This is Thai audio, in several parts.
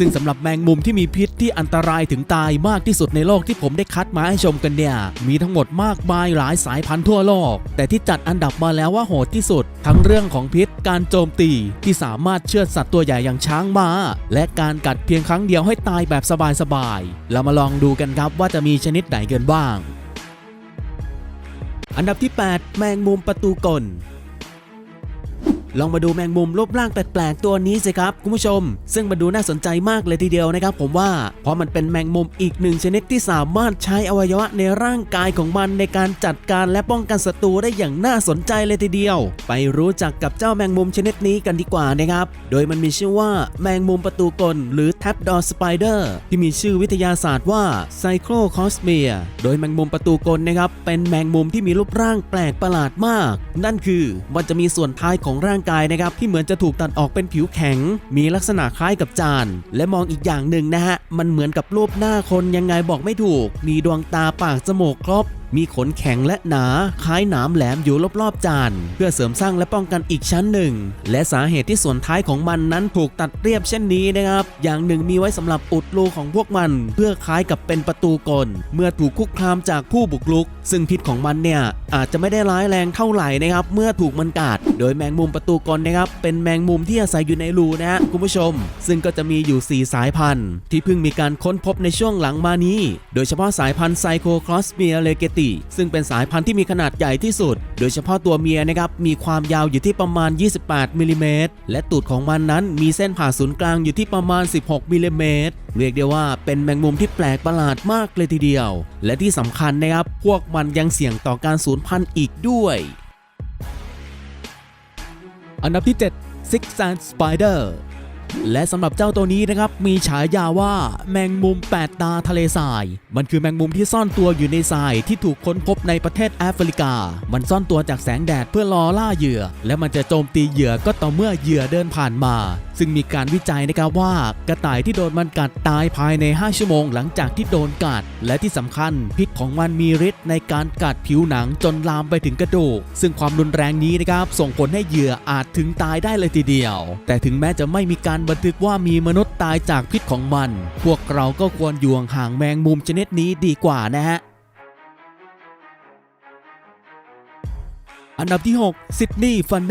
ซึ่งสำหรับแมงมุมที่มีพิษที่อันตรายถึงตายมากที่สุดในโลกที่ผมได้คัดมาให้ชมกันเนี่ย มีทั้งหมดมากมายหลายสายพันธุ์ทั่วโลก แต่ที่จัดอันดับมาแล้วว่าโหดที่สุด ทั้งเรื่องของพิษการโจมตีที่สามารถเชือดสัตว์ตัวใหญ่อย่างช้างม้า และการกัดเพียงครั้งเดียวให้ตายแบบสบายๆเรามาลองดูกันครับว่าจะมีชนิดไหนกันบ้าง อันดับที่ 8 แมงมุมประตูกล ลองมาดูแมงมุมรูปร่างแปลกๆตัวนี้สิครับคุณผู้ชม ซึ่งมันดูน่าสนใจมากเลยทีเดียวนะครับ ผมว่าเพราะมันเป็นแมงมุมอีกหนึ่งชนิดที่สามารถใช้อวัยวะในร่างกายของมันในการจัดการและป้องกันศัตรูได้อย่างน่าสนใจเลยทีเดียว ไปรู้จักกับเจ้าแมงมุมชนิดนี้กันดีกว่านะครับ โดยมันมีชื่อว่าแมงมุมประตูกลหรือ Trapdoor Spider ที่มีชื่อวิทยาศาสตร์ว่า Cyclocosmia โดยแมงมุมประตูกลนะครับเป็นแมงมุมที่มีรูปร่างแปลกประหลาดมาก นั่นคือมันจะมีส่วนท้ายของร่างกายนะครับที่เหมือนจะถูกตัดออกเป็นผิวแข็ง มีลักษณะคล้ายกับจาน และมองอีกอย่างหนึ่งนะฮะมันเหมือนกับรูปหน้าคนยังไงบอกไม่ถูก มีดวงตาปากจมูกครบ มีขนแข็งและหนา คล้ายหนามแหลมอยู่รอบๆจาน เพื่อเสริมสร้างและป้องกันอีกชั้นหนึ่ง และสาเหตุที่ส่วนท้ายของมันนั้นถูกตัดเรียบเช่นนี้นะครับ อย่างหนึ่งมีไว้สำหรับอุดรูของพวกมัน เพื่อคล้ายกับเป็นประตูกล เมื่อถูกคุกคามจากผู้บุกรุก ซึ่งพิษของมันเนี่ยอาจจะไม่ได้ร้ายแรงเท่าไหร่นะครับ เมื่อถูกมันกัด โดยแมงมุมประตูกลนะครับ เป็นแมงมุมที่อาศัยอยู่ในรูนะฮะคุณผู้ชม ซึ่งก็จะมีอยู่ 4 สายพันธุ์ ที่เพิ่งมีการค้นพบในช่วงหลังมานี้ โดยเฉพาะสายพันธุ์ไซโคคลอสเมียเลเกติซึ่งเป็นสายพันธุ์ที่มีขนาดใหญ่ที่สุด โดยเฉพาะตัวเมียนะครับมีความยาวอยู่ที่ประมาณ 28มิลลิเมตรและตูดของมันนั้นมีเส้นผ่าศูนย์กลางอยู่ที่ประมาณ 16มิลลิเมตรเรียกได้ว่าเป็นแมงมุมที่แปลกประหลาดมากเลยทีเดียว และที่สำคัญนะครับพวกมันยังเสี่ยงต่อการสูญพันธุ์อีกด้วย อันดับที่ 7 Six Sand Spider และสำหรับเจ้าตัวนี้นะครับมีฉายาว่าแมงมุม 8 ตาทะเลทราย มันคือแมงมุมที่ซ่อนตัวอยู่ในทรายที่ถูกค้นพบในประเทศแอฟริกา มันซ่อนตัวจากแสงแดดเพื่อล่อล่าเหยื่อ และมันจะโจมตีเหยื่อก็ต่อเมื่อเหยื่อเดินผ่านมา ซึ่งมีการวิจัยนะครับว่ากระต่ายที่โดนมันกัดตายภายใน 5 ชั่วโมงหลังจากที่โดนกัด และที่สำคัญพิษของมันมีฤทธิ์ในการกัดผิวหนังจนลามไปถึงกระดูก ซึ่งความรุนแรงนี้นะครับส่งผลให้เหยื่ออาจถึงตายได้เลยทีเดียว แต่ถึงแม้จะไม่มีการบันทึกว่ามีมนุษย์ตายจากพิษของมัน พวกเราก็ควรอยู่ห่างแมงมุมชนิดนี้ดีกว่านะฮะ อันดับที่6ซิดนีย์ฟัน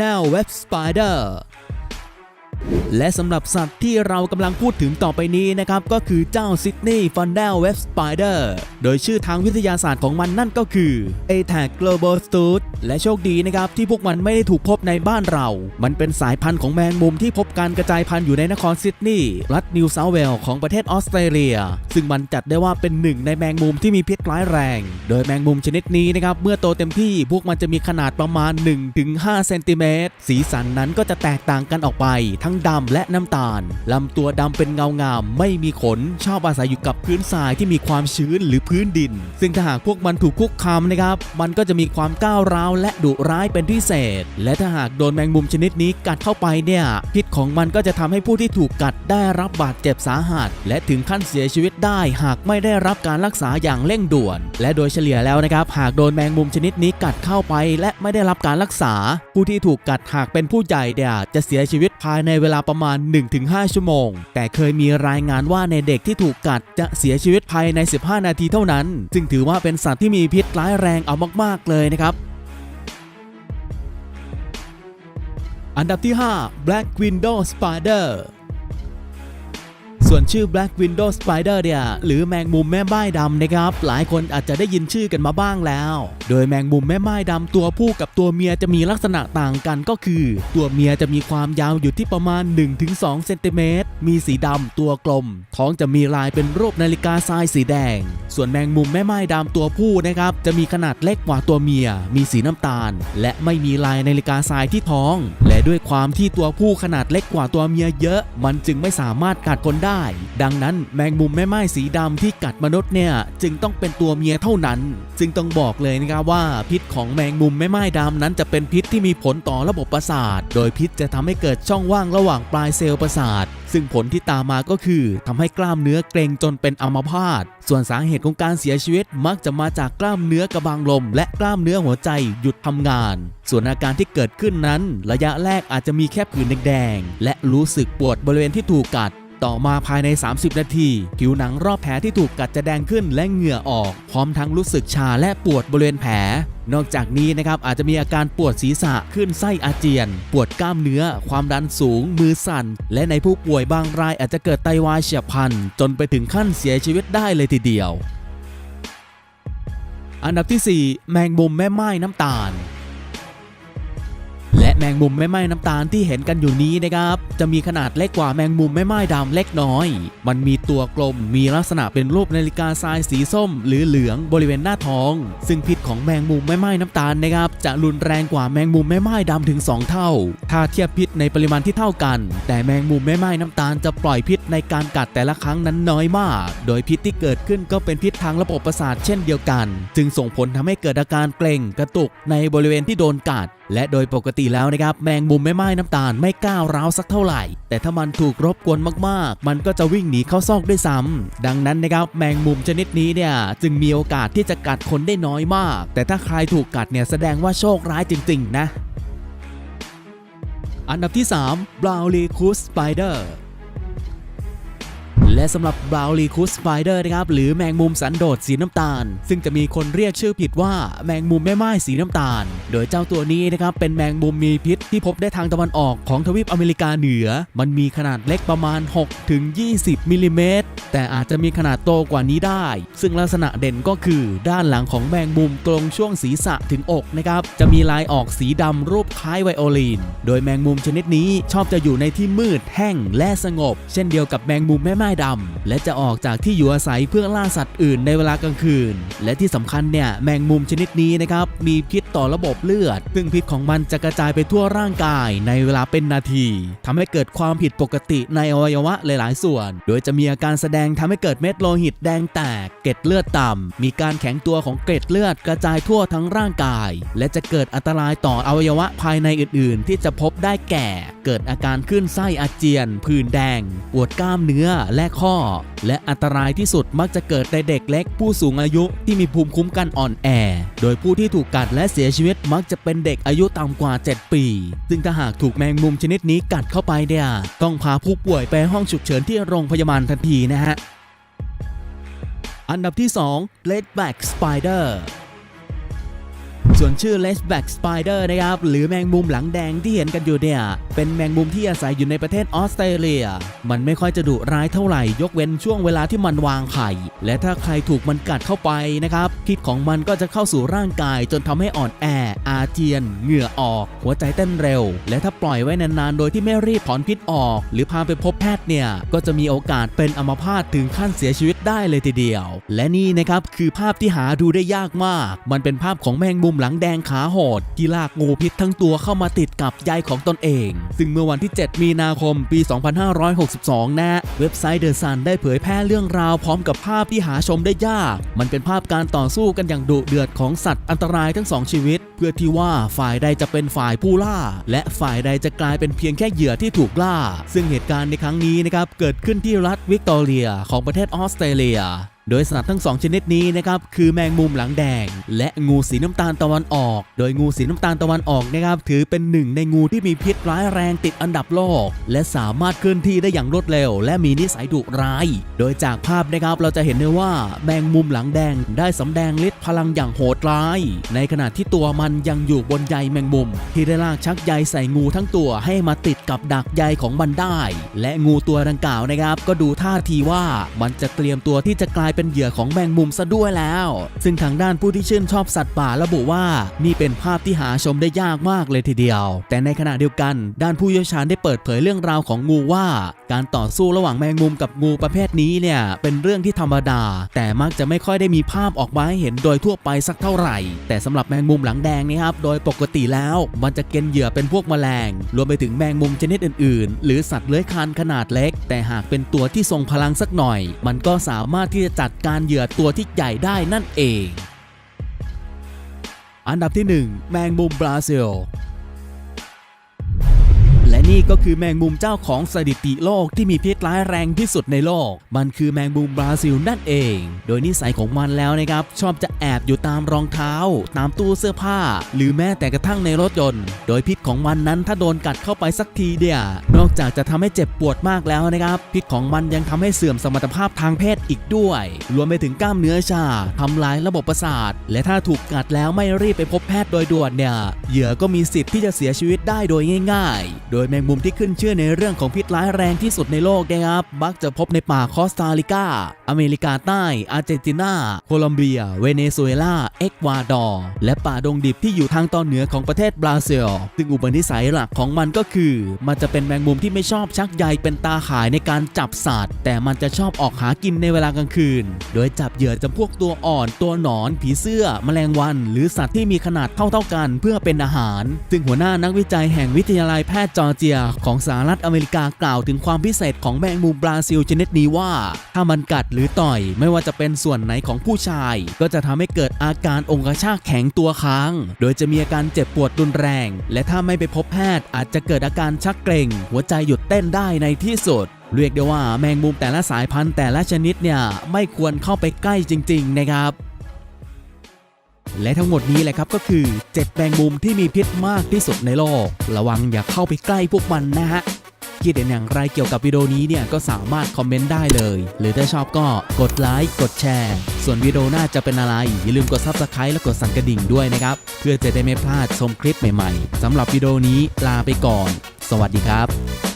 และสำหรับสัตว์ที่เรากำลังพูดถึงต่อไปนี้นะครับ ก็คือเจ้าซิดนีย์ฟันเดลเว็บสไปเดอร์โดยชื่อทางวิทยาศาสตร์ของมันนั่นก็คือ a t a c global s t u d และโชคดีนะครับ ที่พวกมันไม่ได้ถูกพบในบ้านเรา มันเป็นสายพันธุ์ของแมงมุมที่พบการกระจายพันธุ์อยู่ในนครซิดนีย์รัฐนิวเซาท์เวลของประเทศออสเตรเลีย ซึ่งมันจัดได้ว่าเป็นหนึ่งในแมงมุมที่มีพิษร้ายแรง โดยแมงมุมชนิดนี้นะครับเมื่อโตเต็มที่พวกมันจะมีขนาดประมาณ 1-5เซนติเมตรสีสันนั้นก็จะแตกต่างกันออกไปทั้งดำและน้ำตาลลำตัวดำเป็นเงางามไม่มีขนชอบอาศัยอยู่กับพื้นทรายที่มีความชื้นหรือพื้นดิน ซึ่งถ้าหากพวกมันถูกคุกคามนะครับ มันก็จะมีความก้าวร้าวและดุร้ายเป็นพิเศษ และถ้าหากโดนแมงมุมชนิดนี้กัดเข้าไปเนี่ยพิษของมันก็จะทำให้ผู้ที่ถูกกัดได้รับบาดเจ็บสาหัส และถึงขั้นเสียชีวิตได้ หากไม่ได้รับการรักษาอย่างเร่งด่วน และโดยเฉลี่ยแล้วนะครับ หากโดนแมงมุมชนิดนี้กัดเข้าไป และไม่ได้รับการรักษา ผู้ที่ถูกกัดหากเป็นผู้ใหญ่เนี่ยจะเสียชีวิตภายในเวลาประมาณ 1-5 ชั่วโมง แต่เคยมีรายงานว่าในเด็กที่ถูกกัดจะเสียชีวิตภายใน 15 นาทีเท่านั้นซึ่งถือว่าเป็นสัตว์ที่มีพิษร้ายแรงเอามาก ๆ เลยนะครับอันดับที่ 5 Black Widow Spider ส่วนชื่อ Black Widow Spider เนี่ยหรือแมงมุมแม่ไม้ดำนะครับ หลายคนอาจจะได้ยินชื่อกันมาบ้างแล้ว โดยแมงมุมแม่ไม้ดำตัวผู้กับตัวเมียจะมีลักษณะต่างกันก็คือ ตัวเมียจะมีความยาวอยู่ที่ประมาณ 1-2 เซนติเมตร มีสีดำตัวกลม ท้องจะมีลายเป็นรูปนาฬิกาทรายสีแดง ส่วนแมงมุมแม่ไม้ดำตัวผู้นะครับจะมีขนาดเล็กกว่าตัวเมีย มีสีน้ำตาล และไม่มีลายนาฬิกาทรายที่ท้อง ด้วยความที่ตัวผู้ขนาดเล็กกว่าตัวเมียเยอะ มันจึงไม่สามารถกัดคนได้ ดังนั้นแมงมุมแม่ไม้สีดำที่กัดมนุษย์เนี่ยจึงต้องเป็นตัวเมียเท่านั้นซึ่งต้องบอกเลยนะครับว่าพิษของแมงมุมแม่ไม้ดำนั้นจะเป็นพิษที่มีผลต่อระบบประสาท โดยพิษจะทำให้เกิดช่องว่างระหว่างปลายเซลล์ประสาท ซึ่งผลที่ตามมาก็คือทำให้กล้ามเนื้อเกร็งจนเป็นอัมพาต ส่วนสาเหตุของการเสียชีวิตมักจะมาจากกล้ามเนื้อกระบังลม และกล้ามเนื้อหัวใจหยุดทำงาน ส่วนอาการที่เกิดขึ้นนั้น ระยะแรกอาจจะมีแค่ผื่นแดง และรู้สึกปวดบริเวณที่ถูกกัด ต่อมาภายใน 30 นาที ผิวหนังรอบแผลที่ถูกกัดจะแดงขึ้นและเหงื่อออก พร้อมทั้งรู้สึกชาและปวดบริเวณแผล นอกจากนี้นะครับอาจจะมีอาการปวดศีรษะขึ้นไส้อาเจียน ปวดกล้ามเนื้อ ความดันสูง มือสั่น และในผู้ป่วยบางรายอาจจะเกิดไตวายเฉียบพลัน จนไปถึงขั้นเสียชีวิตได้เลยทีเดียว อันดับที่ 4 แมงมุมแม่ไม้น้ำตาล และแมงมุมแม่ไม้น้ำตาลที่เห็นกันอยู่นี้นะครับจะมีขนาดเล็กกว่าแมงมุมแม่ไม้ดำเล็กน้อย มันมีตัวกลมมีลักษณะเป็นรูปนาฬิกาทรายสีส้ม หรือเหลืองบริเวณหน้าท้อง ซึ่งพิษของแมงมุมแม่ไม้น้ำตาลนะครับจะรุนแรงกว่าแมงมุมแม่ไม้ดำถึง 2 เท่า ถ้าเทียบพิษในปริมาณที่เท่ากัน แต่แมงมุมแม่ไม้น้ำตาลจะปล่อยพิษในการกัดแต่ละครั้งนั้นน้อยมาก โดยพิษที่เกิดขึ้นก็เป็นพิษทางระบบประสาทเช่นเดียวกัน จึงส่งผลทำให้เกิดอาการเกร็งกระตุกในบริเวณที่โดนกัด และโดยปกติแล้วแล้วนะครับแมงมุมไม่ไม้น้ำตาลไม่ก้าวร้าวสักเท่าไหร่ แต่ถ้ามันถูกรบกวนมากๆ มันก็จะวิ่งหนีเข้าซอกด้วยซ้ำดังนั้นนะครับแมงมุมชนิดนี้เนี่ยจึงมีโอกาสที่จะกัดคนได้น้อยมาก แต่ถ้าใครถูกกัดเนี่ยแสดงว่าโชคร้ายจริง ๆ นะ อันดับที่ 3 b r o w n l e c o o Spider และสำหรับ b r o w n l e c o o Spider นะครับหรือแมงมุมสันโดษสีน้ำตาล ซึ่งจะมีคนเรียกชื่อผิดว่าแมงมุมแม่ไม้สีน้ำตาล โดยเจ้าตัวนี้นะครับเป็นแมงมุมมีพิษที่พบได้ทางตะวันออกของทวีปอเมริกาเหนือ มันมีขนาดเล็กประมาณ6ถึง20 มิลลิเมตร แต่อาจจะมีขนาดโตกว่านี้ได้ ซึ่งลักษณะเด่นก็คือ ด้านหลังของแมงมุมตรงช่วงศีรษะถึงอกนะครับจะมีลายออกสีดำรูปคล้ายไวโอลิน โดยแมงมุมชนิดนี้ชอบจะอยู่ในที่มืดแห้งและสงบ เช่นเดียวกับแมงมุมแม่ไม้ดำ และจะออกจากที่อยู่อาศัยเพื่อล่าสัตว์อื่นในเวลากลางคืน และที่สำคัญเนี่ยแมงมุมชนิดนี้นะครับมีพิษต่อระบบเลือด ซึ่งพิษของมันจะกระจายไปทั่วร่างกายในเวลาเป็นนาทีทำให้เกิดความผิดปกติในอวัยวะหลาย ๆ ส่วน โดยจะมีอาการแสดงทำให้เกิดเม็ดโลหิตแดงแตก เกล็ดเลือดต่ำมีการแข็งตัวของเกล็ดเลือดกระจายทั่วทั้งร่างกาย และจะเกิดอันตรายต่ออวัยวะภายในอื่น ๆ ที่จะพบได้แก่ เกิดอาการขึ้นไส้อาเจียน ผื่นแดง ปวดกล้ามเนื้อ และข้อ และอันตรายที่สุดมักจะเกิดในเด็กเล็กผู้สูงอายุที่มีภูมิคุ้มกันอ่อนแอ โดยผู้ที่ถูกกัดและเสียชีวิตมักจะเป็นเด็กอายุต่ำกว่า 7 ปี ซึ่งถ้าหากถูกแมงมุมชนิดนี้กัดเข้าไปเนี่ยต้องพาผู้ป่วยไปห้องฉุกเฉินที่โรงพยาบาลทันทีนะฮะ อันดับที่2 Leadback Spider ส่วนชื่อ Leadback Spider นะครับ หรือแมงมุมหลังแดงที่เห็นกันอยู่เนี่ย เป็นแมงมุมที่อาศัยอยู่ในประเทศออสเตรเลีย มันไม่ค่อยจะดุร้ายเท่าไหร่ ยกเว้นช่วงเวลาที่มันวางไข่ และถ้าใครถูกมันกัดเข้าไปนะครับ พิษของมันก็จะเข้าสู่ร่างกายจนทำให้อ่อนแอ อาเจียน เหงื่อออก หัวใจเต้นเร็ว และถ้าปล่อยไว้นานๆ โดยที่ไม่รีบถอนพิษออก หรือพาไปพบแพทย์เนี่ย ก็จะมีโอกาสเป็นอัมพาตถึงขั้นเสียชีวิตได้เลยทีเดียว และนี่นะครับคือภาพที่หาดูได้ยากมาก มันเป็นภาพของแมงมุมหลังแดงขาโหดที่ลากงูพิษทั้งตัวเข้ามาติดกับใยของตนเอง ซึ่งเมื่อวันที่ 7 มีนาคมปี 2562 นะ เว็บไซต์เดอะซันได้เผยแพร่เรื่องราวพร้อมกับภาพที่หาชมได้ยาก มันเป็นภาพการต่อสู้กันอย่างดุเดือดของสัตว์อันตรายทั้งสองชีวิต เพื่อที่ว่าฝ่ายใดจะเป็นฝ่ายผู้ล่า และฝ่ายใดจะกลายเป็นเพียงแค่เหยื่อที่ถูกล่า ซึ่งเหตุการณ์ในครั้งนี้นะครับเกิดขึ้นที่รัฐวิกตอเรียของประเทศออสเตรเลีย โดยสัตว์ทั้งสองชนิดนี้นะครับคือแมงมุมหลังแดง และงูสีน้ำตาลตะวันออก โดยงูสีน้ำตาลตะวันออกนะครับถือเป็นหนึ่งในงูที่มีพิษร้ายแรงติดอันดับโลก และสามารถเคลื่อนที่ได้อย่างรวดเร็ว และมีนิสัยดุร้าย โดยจากภาพนะครับเราจะเห็นได้ว่าแมงมุมหลังแดงได้สำแดงฤทธิ์พลังอย่างโหดร้าย ในขณะที่ตัวมันยังอยู่บนใยแมงมุม ที่ได้ลากชักใยใส่งูทั้งตัวให้มาติดกับดักใยของมันได้ และงูตัวดังกล่าวนะครับก็ดูท่าทีว่ามันจะเตรียมตัวที่จะกลายเป็นเหยื่อของแมงมุมซะด้วยแล้ว ซึ่งทางด้านผู้ที่ชื่นชอบสัตว์ป่าระบุว่า นี่เป็นภาพที่หาชมได้ยากมากเลยทีเดียว แต่ในขณะเดียวกัน ด้านผู้เชี่ยวชาญได้เปิดเผยเรื่องราวของงูว่า การต่อสู้ระหว่างแมงมุมกับงูประเภทนี้เนี่ยเป็นเรื่องที่ธรรมดา แต่มักจะไม่ค่อยได้มีภาพออกมาให้เห็นโดยทั่วไปสักเท่าไหร่ แต่สำหรับแมงมุมหลังแดงนี่ครับโดยปกติแล้ว มันจะเก็นเหยื่อเป็นพวกแมลง รวมไปถึงแมงมุมชนิดอื่นๆ หรือสัตว์เลื้อยคลานขนาดเล็ก แต่หากเป็นตัวที่ทรงพลังสักหน่อย มันก็สามารถที่จะจัดการเหยื่อตัวที่ใหญ่ได้นั่นเอง อันดับที่ 1 แมงมุมบราซิล นี่ก็คือแมงมุมเจ้าของสถิติโลกที่มีพิษร้ายแรงที่สุดในโลก มันคือแมงมุมบราซิลนั่นเอง โดยนิสัยของมันแล้วนะครับ ชอบจะแอบอยู่ตามรองเท้า ตามตู้เสื้อผ้า หรือแม้แต่กระทั่งในรถยนต์ โดยพิษของมันนั้นถ้าโดนกัดเข้าไปสักทีเดียวนอกจากจะทำให้เจ็บปวดมากแล้วนะครับ พิษของมันยังทำให้เสื่อมสมรรถภาพทางเพศอีกด้วย รวมไปถึงกล้ามเนื้อชาทำลายระบบประสาท และถ้าถูกกัดแล้วไม่รีบไปพบแพทย์โดยด่วนเนี่ยเหยื่อก็มีสิทธิ์ที่จะเสียชีวิตได้โดยง่าย ๆ โดยแมงมุมที่ขึ้นชื่อในเรื่องของพิษร้ายแรงที่สุดในโลกนะครับมักจะพบในป่าคอสตาริกา อเมริกาใต้ อาร์เจนตินา โคลอมเบีย เวเนซุเอลา เอกวาดอร์ และป่าดงดิบที่อยู่ทางตอนเหนือของประเทศบราซิล ซึ่งอุปนิสัยหลักของมันก็คือ มันจะเป็นแมงมุมที่ไม่ชอบชักใยเป็นตาข่ายในการจับสัตว์ แต่มันจะชอบออกหากินในเวลากลางคืน โดยจับเหยื่อจำพวกตัวอ่อน ตัวหนอน ผีเสื้อ แมลงวัน หรือสัตว์ที่มีขนาดเท่าๆกัน เพื่อเป็นอาหาร ซึ่งหัวหน้านักวิจัยแห่งวิทยาลัยแพทย์จอร์เจียของสหรัฐอเมริกากล่าวถึงความพิเศษของแมงมุมบราซิลชนิดนี้ว่า ถ้ามันกัดหรือต่อยไม่ว่าจะเป็นส่วนไหนของผู้ชาย ก็จะทำให้เกิดอาการองคชาตแข็งตัวค้าง โดยจะมีอาการเจ็บปวดรุนแรง และถ้าไม่ไปพบแพทย์อาจจะเกิดอาการชักเกร็ง หัวใจหยุดเต้นได้ในที่สุดเรียกได้ว่าแมงมุมแต่ละสายพันธุ์แต่ละชนิดเนี่ยไม่ควรเข้าไปใกล้จริง ๆ นะครับ และทั้งหมดนี้แหละครับก็คือเจ็ดแมงมุมที่มีพิษมากที่สุดในโลก ระวังอย่าเข้าไปใกล้พวกมันนะฮะคิดเห็นอย่างไรเกี่ยวกับวิดีโอนี้เนี่ยก็สามารถคอมเมนต์ได้เลย หรือถ้าชอบก็กดไลค์กดแชร์ ส่วนวิดีโอหน้าจะเป็นอะไร อย่าลืมกด Subscribe และกดสั่นกระดิ่งด้วยนะครับ เพื่อจะได้ไม่พลาดชมคลิปใหม่ๆสำหรับวิดีโอนี้ลาไปก่อน สวัสดีครับ